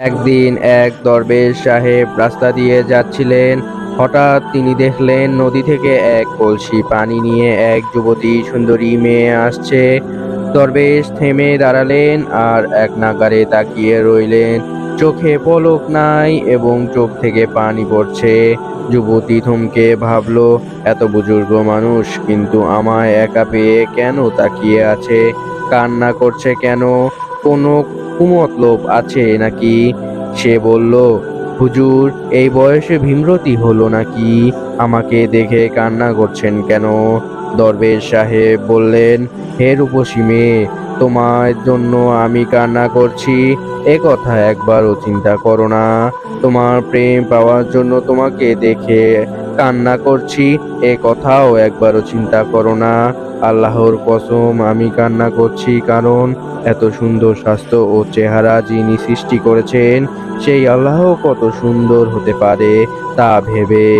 একদিন এক দরবেশ সাহেব রাস্তা দিয়ে যাচ্ছিলেন। হঠাৎ তিনি দেখলেন নদী থেকে এক কলসি পানি নিয়ে এক যুবতী সুন্দরী মেয়ে আসছে। দরবেশ থেমে দাঁড়ালেন আর এক নাগারে তাকিয়ে রইলেন। চোখে পলক নাই এবং চোখ থেকে পানি পড়ছে। যুবতী থমকে ভাবল, এত বুজুর্গ মানুষ, কিন্তু আমায় একা পেয়ে কেন তাকিয়ে আছে? কান্না করছে কেন? কোনো কুমতলব আছে নাকি? সে বলল, হুজুর, এই বয়সে ভীমরতি হলো নাকি? আমাকে দেখে কান্না করছেন কেন? দরবেশ সাহেব বললেন, হে রূপসী মেয়ে, তোমার জন্য আমি কান্না করছি। এ কথা একবারও চিন্তা করো না। তোমার প্রেম পাওয়ার জন্য তোমাকে দেখে কান্না করছি, এ কথাও একবারও চিন্তা করো না। আল্লাহর কসম, আমি কান্না করছি কারণ এত সুন্দর স্বাস্থ্য ও চেহারা যিনি সৃষ্টি করেছেন, সেই আল্লাহ কত সুন্দর হতে পারে তা ভেবে